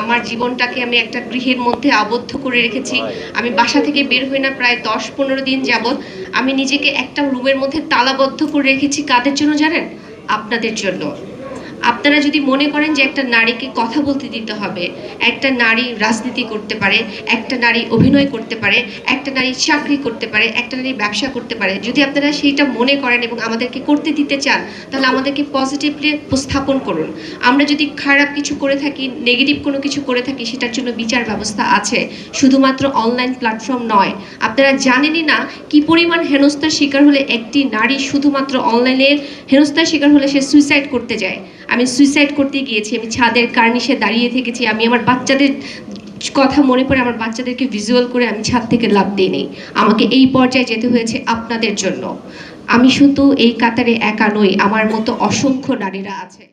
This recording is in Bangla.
আমার জীবনটাকে আমি একটা গৃহের মধ্যে আবদ্ধ করে রেখেছি। আমি বাসা থেকে বের হই না, প্রায় দশ পনেরো দিন যাবৎ আমি নিজেকে একটা রুমের মধ্যে তালাবদ্ধ করে রেখেছি। কাদের জন্য জানেন? আপনাদের জন্য। আপনারা যদি মনে করেন যে একটা নারীকে কথা বলতে দিতে হবে, একটা নারী রাজনীতি করতে পারে, একটা নারী অভিনয় করতে পারে, একটা নারী চাকরি করতে পারে, একটা নারী ব্যবসা করতে পারে, যদি আপনারা সেইটা মনে করেন এবং আমাদেরকে করতে দিতে চান, তাহলে আমাদেরকে পজিটিভলি উপস্থাপন করুন। আমরা যদি খারাপ কিছু করে থাকি নেগেটিভ কোনো কিছু করে থাকি, সেটার জন্য বিচার ব্যবস্থা আছে। শুধুমাত্র অনলাইন প্ল্যাটফর্ম নয়। আপনারা জানেনই না কি পরিমাণ হেনস্থার শিকার হলে একটি নারী শুধুমাত্র অনলাইনের হেনস্থার শিকার হলে সে সুইসাইড করতে যায়। আমি সুইসাইড করতে গিয়েছি, আমি ছাদের কার্নিশে দাঁড়িয়ে থেকেছি, আমি আমার বাচ্চাদের কথা মনে পড়ে, আমার বাচ্চাদেরকে ভিজুয়াল করে আমি ছাদ থেকে লাভ দিয়ে নেই। আমাকে এই পর্যায়ে যেতে হয়েছে আপনাদের জন্য। আমি শুধু এই কাতারে একা নই, আমার মতো অসংখ্য নারীরা আছে।